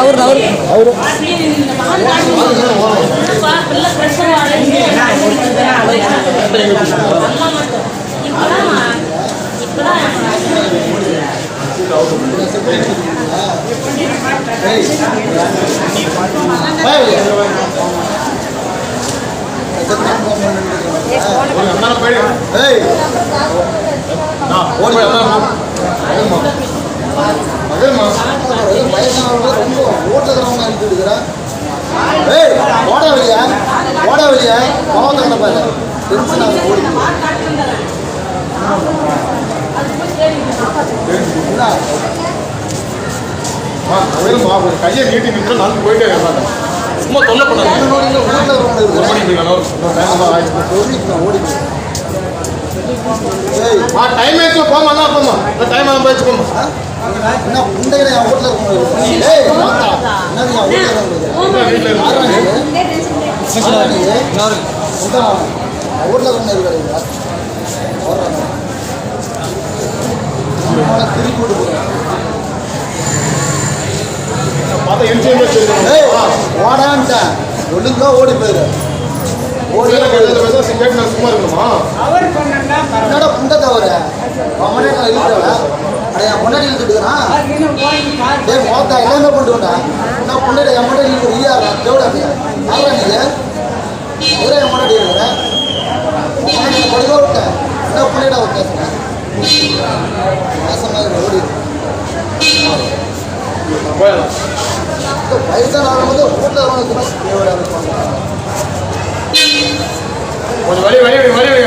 ಅವ್ರು ಅವ್ರು ಅವರು ஏய் ஓடி வயசானவங்க ரொம்ப ஓட்டுறவங்க அனுப்பிட்டு ஏய் ஓட வெளியா. ஓட வெளியா கோவத்தை கிடப்பாரு டென்ஷன் ஆகுது ஓடி கையை நீட்டி நிற்க நான் போயிட்டே இருப்பாங்க சும்மா தொல்லை பண்ணாங்க ஓடி ஏய். ஆ டைம் ஆயிடுச்சு போமா தான் போமா டைம் ஆகும் போயிடுச்சு போமா என்ன உண்டைகளை என் வீட்டில் இருக்கவங்க ஏய் மாத்தா என்னது என் வீட்டில் இருக்கவங்க வீட்டில் இருக்கு யாரா நீ? யாரா நீ? உண்டா? என் வீட்டில் இருக்கவங்க இருக்காரு திருப்பி ஓடான்ட்டேன் ஒழுங்கா ஓடி போயிரு ஓடி சும்மா இருக்கணுமா முன்னாடி மோத்தா எல்லாமே பண்ணுவேன்டா நான் முன்னாடி என் முன்னாடி இழுக்கிற ஈயா தேவடா நீ. யாரா நீங்க எதிரே என் முன்னாடி இருக்கிற. முன்னாடி விட்டேன் என்ன பண்ணிடா மாசமாக ஓடி வீட்டில் தேவையா இருப்பாங்க. கொஞ்சம் வழி வழி வழி வழி